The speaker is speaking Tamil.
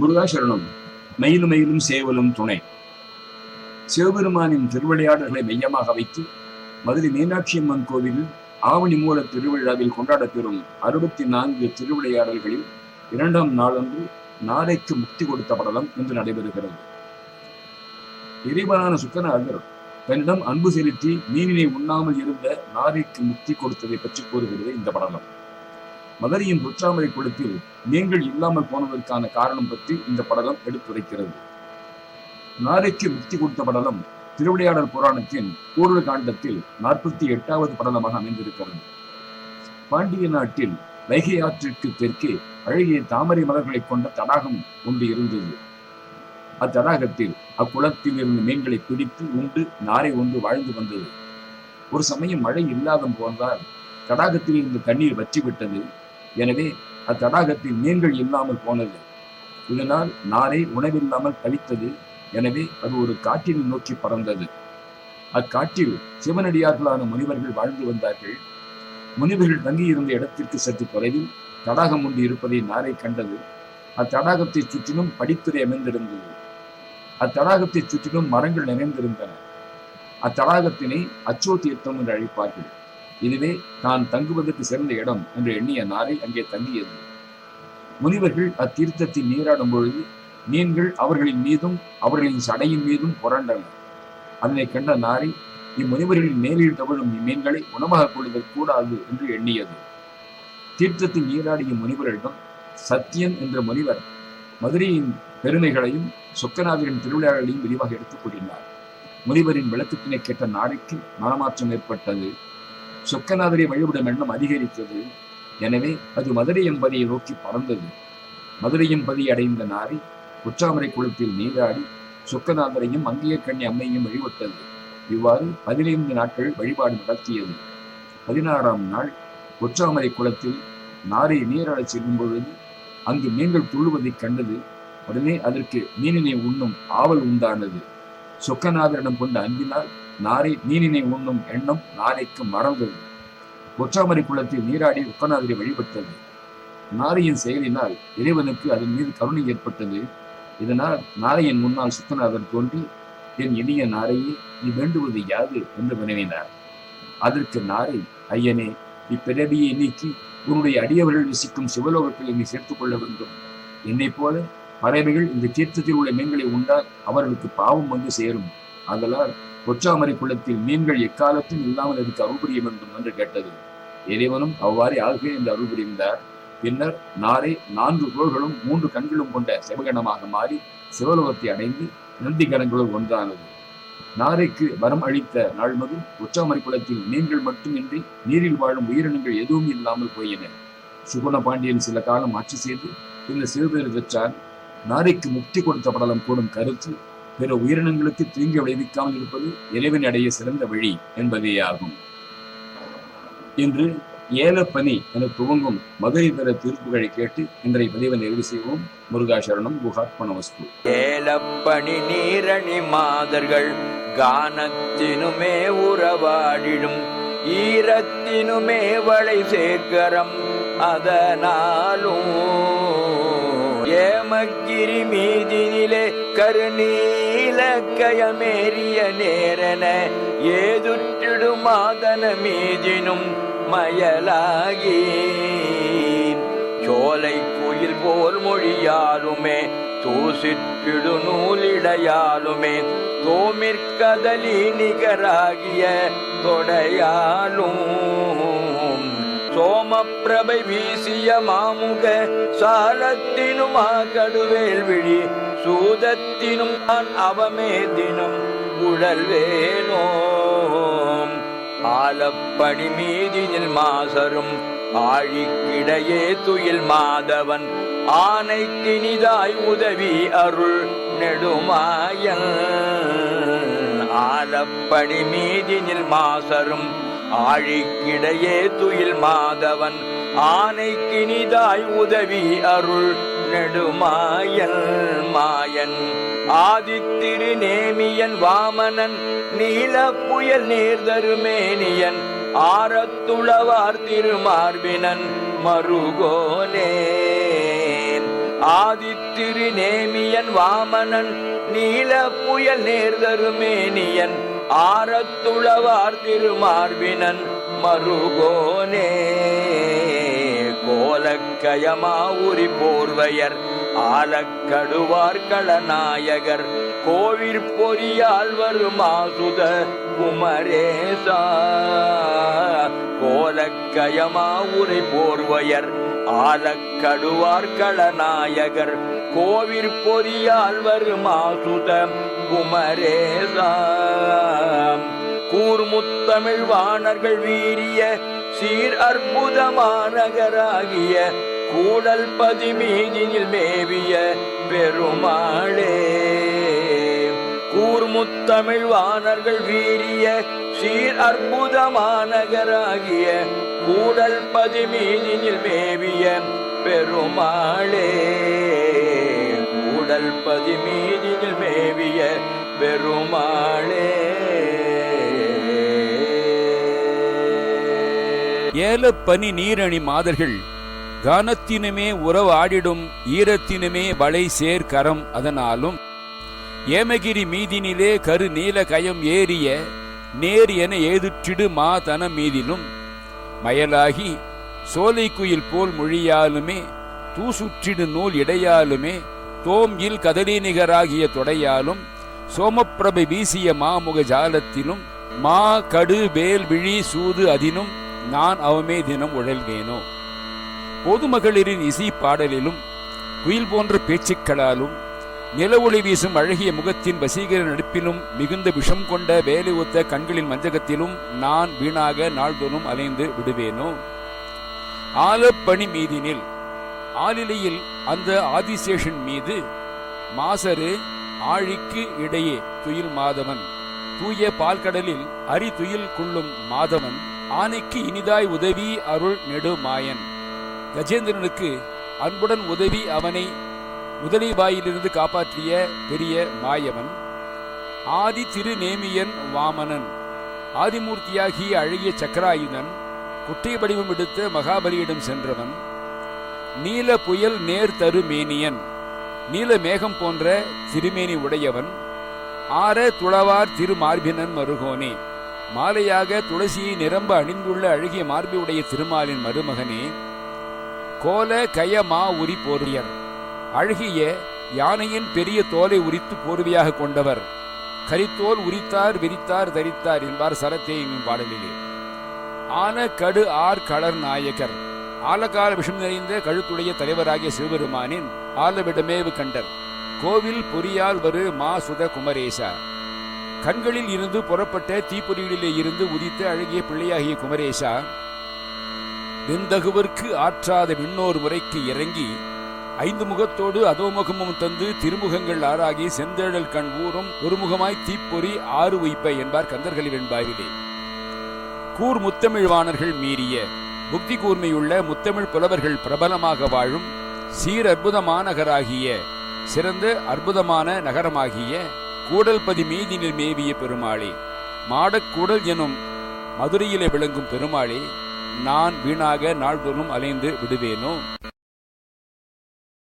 முருகாசரணம். மயிலும் மயிலும் சேவலும் துணை. சிவபெருமானின் திருவிளையாடல்களை மையமாக வைத்து மதுரை மீனாட்சி அம்மன் கோவிலில் ஆவணி மூல திருவிழாவில் கொண்டாடப்பெறும் அறுபத்தி நான்கு திருவிளையாடல்களில் இரண்டாம் நாளன்று நாளைக்கு முக்தி கொடுத்த படலம் இன்று நடைபெறுகிறது. இறைவனான சுக்கநாதர் தன்னிடம் அன்பு செலுத்தி மீனினை உண்ணாமல் இருந்த நாரைக்கு முக்தி கொடுத்ததை பற்றி கூறுகிறது இந்த படலம். மதுரையின் புற்றாமரை குளத்தில் நீங்கள் இல்லாமல் போனதற்கான காரணம் பற்றி இந்த படலம் எடுத்துரைக்கிறது. நாரைக்கு முக்தி கொடுத்த படலம் திருவிளையாடல் புராணத்தின் கூடுதல் காண்டத்தில் நாற்பத்தி எட்டாவது படலமாக அமைந்திருக்கிறது. பாண்டிய நாட்டில் வைகை ஆற்றிற்கு தெற்கே அழகிய தாமரை மலர்களை கொண்ட தடாகம் ஒன்று இருந்தது. அத்தடாகத்தில் அக்குளத்தில் இருந்த மீன்களை பிடித்து உண்டு நாரை ஒன்று வாழ்ந்து வந்தது. ஒரு சமயம் மழை இல்லாத போன்றால் தடாகத்தில் இருந்த தண்ணீர் வற்றிவிட்டது. எனவே அத்தடாகத்தில் மீன்கள் இல்லாமல் போனது. இதனால் நாரை உணவில்லாமல் தவித்தது. எனவே அது ஒரு காட்டினை நோக்கி பறந்தது. அக்காட்டில் சிவனடியார்களான முனிவர்கள் வாழ்ந்து வந்தார்கள். முனிவர்கள் தங்கியிருந்த இடத்திற்கு சற்று தொலைவில் தடாகம் ஒன்று இருப்பதை நாரை கண்டது. அத்தடாகத்தை சுற்றிலும் படித்துறை அமைந்திருந்தது. அத்தடாகத்தை சுற்றிலும் மரங்கள் நிறைந்திருந்தன. அத்தடாகத்தினை அச்சோ தீர்த்தம் என்று அழைப்பார்கள். இதுவே தான் தங்குவதற்கு சிறந்த இடம் என்று எண்ணிய நாரை அங்கே தங்கியது. முனிவர்கள் அத்தீர்த்தத்தில் நீராடும் பொழுது மீன்கள் அவர்களின் மீதும் அவர்களின் சடையின் மீதும் புரண்டன. அதனை கண்ட நாரை இம்முனிவர்களின் மேலில் தவழும் இம்மீன்களை உணவாக கொள்ளுதல் கூடாது என்று எண்ணியது. தீர்த்தத்தில் நீராடிய முனிவரிடம் சத்தியன் என்ற முனிவர் மதுரையின் பெருமைகளையும் சொக்கநாதரின் திருவிழாக்களையும் விரிவாக எடுத்துக் கூறினார். முனிவரின் விளக்கத்தினை கேட்ட நாரைக்கு மனமாற்றம் ஏற்பட்டது. சொக்கநாதரை வழிபடும் எண்ணம் அதிகரித்தது. எனவே அது மதுரை எம்பதியை நோக்கி பறந்தது. மதுரை எம்பதி அடைந்த நாரி குற்றாமரை குளத்தில் நீராடி சொக்கநாதரையும் அங்கேய அம்மையும் வழிபட்டது. இவ்வாறு பதினைந்து நாட்கள் வழிபாடு நடத்தியது. பதினாறாம் நாள் குற்றாமரை குளத்தில் நாரை நீராடச் செல்லும் பொழுது அங்கு மீன்கள் துள்ளுவதைக் கண்டது. உடனே அதற்கு மீனினை உண்ணும் ஆவல் உண்டானது. சொக்கநாதரிடம் கொண்ட அன்பினால் நாரை மீனினை உண்ணும் எண்ணம் நாரிக்கு மறந்தது ஒற்றாமரை குளத்தில் நீராடி ஒக்கநாதரை வழிபட்டது. நாரையின் செயலினால் இறைவனுக்கு அதன் மீது கருணை ஏற்பட்டது. இதனால் நாரையின் முன்னால் சுத்தநாதன் தோன்றி என் இனிய நாரையே நீ வேண்டுவது யாது என்று வினவினார். அதற்கு நாரை ஐயனே இப்பிறவியை நீக்கி உன்னுடைய அடியவர்கள் விசிக்கும் சிவலோகத்தில் என்னை சேர்த்துக் கொள்ள வேண்டும். என்னைப் போல பறவைகள் இந்த தீர்த்தத்தில் உள்ள மீன்களை உண்டால் அவர்களுக்கு பாவம் வந்து சேரும். ஆதலால் ஒற்றாமரை குளத்தில் மீன்கள் எக்காலத்தும் இல்லாமல் இருக்க அருள் வேண்டும் என்று கேட்டது. இறைவனும் அவ்வாறே ஆகவே என்று அருள்புரிந்தார். பின்னர் நாரை நான்கு குரல்களும் மூன்று கண்களும் கொண்ட சிவகணமாக மாறி சிவலோகத்தை அடைந்து நந்திகரங்களுள் ஒன்றானது. நாரைக்கு வரம் அளித்த நாள் முதல் உச்சாமரை குளத்தில் மீன்கள் மட்டுமின்றி நீரில் வாழும் உயிரினங்கள் எதுவும் இல்லாமல் போயின. சுகுண பாண்டியன் சில காலம் ஆட்சி செய்து பின்னர் சிறுபேறு பெற்றார் நாரைக்கு முக்தி கொடுத்த படலம் கூடும் கருத்து பிற உயிரினங்களுக்கு தீங்கு விளைவிக்காமல் இருப்பது இறைவன் அடைய சிறந்த வழி என்பதே ஆகும் இன்று ஏலப்பனி என துவங்கும் மதுரை பெற தீர்ப்புகளை கேட்டு இன்றைய பதிவை நிறைவு செய்வோம். முருகாசரணம் குஹாத்மன வஸ்து. ஏலப்பணி நீரணி மாதர்கள் கானத்தினுமே உறவாடிடும். ஈரத்தினுமே வளை சேகரம் அதனாலும் ஏமக்கிரி மீதினிலே கருநீல கயமேறிய நேரன ஏதுற்றிடுமாதன மீதினும் மயலாகி சோலை குயில் போல் மொழியாலுமே தூசிற்றிடு நூலிடையாலுமே தோமிற்கதலி நிகராகிய தொடையாலும். சோமப்பிரபை வீசிய மாமுக சாரத்தினும் கடுவேல் விழி சூதத்தினும் நான் அவமே தினம் உழல்வேனோம். ஆலப்படி மீதினில் மாசரும் ஆழிக்கிடையே துயில் மாதவன் ஆனை தினிதாய் உதவி அருள் நெடுமாயன். ஆலப்படி மீதினில் மாசரும் ஆழிக்கிடையே துயில் மாதவன் ஆனைக்கினிதாய் உதவி அருள் நெடுமாயன் மாயன். ஆதித்திரு நேமியன் வாமனன் நீல புயல் நீர்தருமேனியன் ஆரத்துளவார் திருமார்பினன் மருகோனே. ஆதித்திரு நேமியன் வாமனன் நீல புயல் நேர்தருமேனியன் ஆரத்துளவார் திருமார்பினன் மருகோனே. கோலக்கயமா உரி போர்வையர் ஆலக்கடுவார் களநாயகர் கோவிற் பொறியால் வருமாசுத குமரேசா. கோலக்கயமா உரை போர்வையர் ஆலக்கடுவார் களநாயகர் கோவிற் பொறியால் வருமாசுத குமரேசாம். கூர்முத்தமிழ் வாணர்கள் வீரிய சீர் அற்புத மாநகராகிய கூடல் பதிமீதினில் மேவிய பெருமாளே. கூர்முத்தமிழ் வாணர்கள் வீரிய சீர் அற்புதமாநகராகிய கூடல் பதிமீதினில் மேவிய பெருமாளே. கூடல் பதிமீதினில் மேவிய பெருமாளே. ஏலப்பனி நீரணி மாதர்கள் கானத்தினுமே உறவாடிடும் ஈரத்தினுமே வளை சேர் கரம் அதனாலும் ஏமகிரி மீதினிலே கரு நீல கயம் ஏறிய நேர் என ஏதுற்றிடு மா தன மீதிலும். மயலாகி சோலை குயில் போல் மொழியாலுமே தூசுற்றிடு நூல் இடையாலுமே தோம் இல் கதலி நிகராகிய தொடையாலும் சோமப்பிரபை வீசிய மாமுக ஜாலத்திலும் மா கடு வேல் விழி சூது அதினும் நான் அவமே தினம் உழல்வேனோ. பொதுமகளிரின் இசை பாடலிலும் குயில் போன்ற பேச்சுக்களாலும் நிலவொளி வீசும் அழகிய முகத்தின் வசீகர நடிப்பிலும் மிகுந்த விஷம் கொண்ட வேலை ஒத்த கண்களின் மஞ்சகத்திலும் நான் வீணாக நாள்தோறும் அலைந்து விடுவேனோ? ஆலப்பணி மீதினில் ஆலிலையில் அந்த ஆதிசேஷன் மீது மாசரு ஆழிக்கு இடையே துயில் மாதவன் தூய பால்கடலில் அரி துயில் கொள்ளும் மாதவன் ஆனைக்கு இனிதாய் உதவி அருள் நெடுமாயன். கஜேந்திரனுக்கு அன்புடன் உதவி அவனை முதலிவாயிலிருந்து காப்பாற்றிய பெரிய மாயவன் ஆதி திருநேமியன் வாமனன் ஆதிமூர்த்தியாகிய அழகிய சக்கராயுதன் குட்டை வடிவம் எடுத்த மகாபலியிடம் சென்றவன் நீல புயல் நேர் தருமேனியன் நீல மேகம் போன்ற திருமேனி உடையவன் ஆர துளவார் திருமார்பினன் மருகோனே மாலையாக துளசியை நிரம்ப அணிந்துள்ள அழகிய மார்பி உடைய திருமாலின் மருமகனே கோல கயமா உரி போர்வியர். அழகிய யானையின் பெரிய தோலை உரித்து போர்வையாக கொண்டவர். கரித்தோல் உரித்தார் விரித்தார் தரித்தார் என்பார் சரத்தேயின் பாடலிலே. ஆன கடு ஆர் களர் நாயகர். ஆலகால விஷம் நிறைந்த கழுத்துடைய தலைவராகிய சிவபெருமானின் ஆலவிடமேவு கண்டர். கோவில் பொறியால் வரு மா சுத குமரேசா கண்களில் இருந்து புறப்பட்ட தீப்பொறிகளிலே இருந்து உதித்த அழகிய பிள்ளையாகிய குமரேசா வெந்தகுவர்க்கு ஆற்றாத விண்ணோர் முறைக்கு இறங்கி ஐந்து முகத்தோடு அதோமுகமும் தந்து திருமுகங்கள் ஆறாகி செந்தேழல் கண் ஊறும் ஒருமுகமாய் தீப்பொறி ஆறு உய்ப்ப என்பார் கந்தர்களில் வெண்பாவிலே கூர் முத்தமிழ்வாணர்கள் மீறிய புக்தி கூர்மையுள்ள முத்தமிழ் புலவர்கள் பிரபலமாக வாழும் சீர் அற்புதமாநகராகிய சிறந்த அற்புதமான நகரமாகிய கூடல்பதி மீதினில் மேவிய பெருமாளே மாடக்கூடல் எனும் மதுரையிலே விளங்கும் பெருமாளே நான் வீணாக நாள்தோறும் அலைந்து விடுவேனோ?